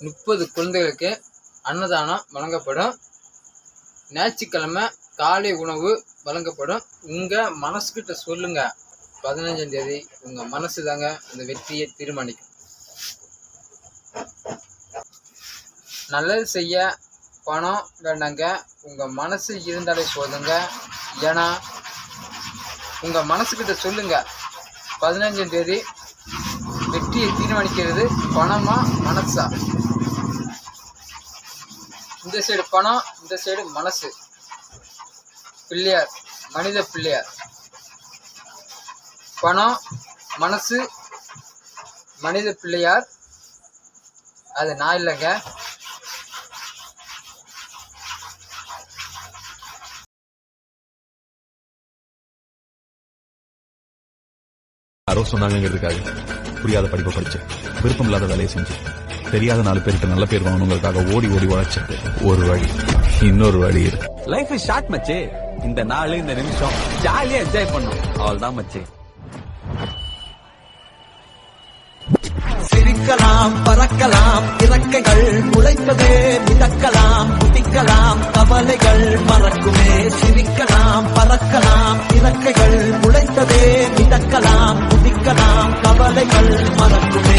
முப்பது குழந்தைகளுக்கு அன்னதானம் வழங்கப்படும். ஞாயிற்றுக்கிழமை காலை உணவு வழங்கப்படும். உங்கள் மனசுக்கிட்ட சொல்லுங்க. பதினஞ்சாம் தேதி உங்கள் மனசு தாங்க அந்த வெற்றியை தீர்மானிக்கும். நல்லது செய்ய பணம் வேண்டாங்க. உங்கள் மனசு இருந்தாலே போதுங்க. ஏன்னா உங்கள் மனசுக்கிட்ட சொல்லுங்க. பதினஞ்சாம் தேதி வெற்றியை தீர்மானிக்கிறது பணமா மனசா? இந்த சைடு பணம் இந்த சைடு மனசு. பிள்ளையார் மனித பிள்ளையார். பணம் மனசு மனித பிள்ளையார். அது நான் இல்லைங்க. யாரோ சொன்னாங்கிறதுக்காக புரியாத படிப்பை படிச்சு விருப்பம் இல்லாத வேலையை செஞ்சு தெரியாத நாலு பேருக்கு நல்ல பேர் வாங்கணுங்கிறதுக்காக ஓடி ஓடி உழைச்சேன் ஒரு வழி இன்னொரு வழி இருக்கு. லைஃப் இஸ் ஷார்ட் மச்சே. இந்த நாள் இந்த நிமிஷம் ஜாலியா என்ஜாய் பண்ணும். அவள் தான் மச்சே. சிரிக்கலாம் பறக்கலாம் இறக்கைகள் முளைப்பதே மிதக்கலாம் குதிக்கலாம் கவலைகள் மறக்கும். மறக்கலாம் கவலைகள் மறக்குமே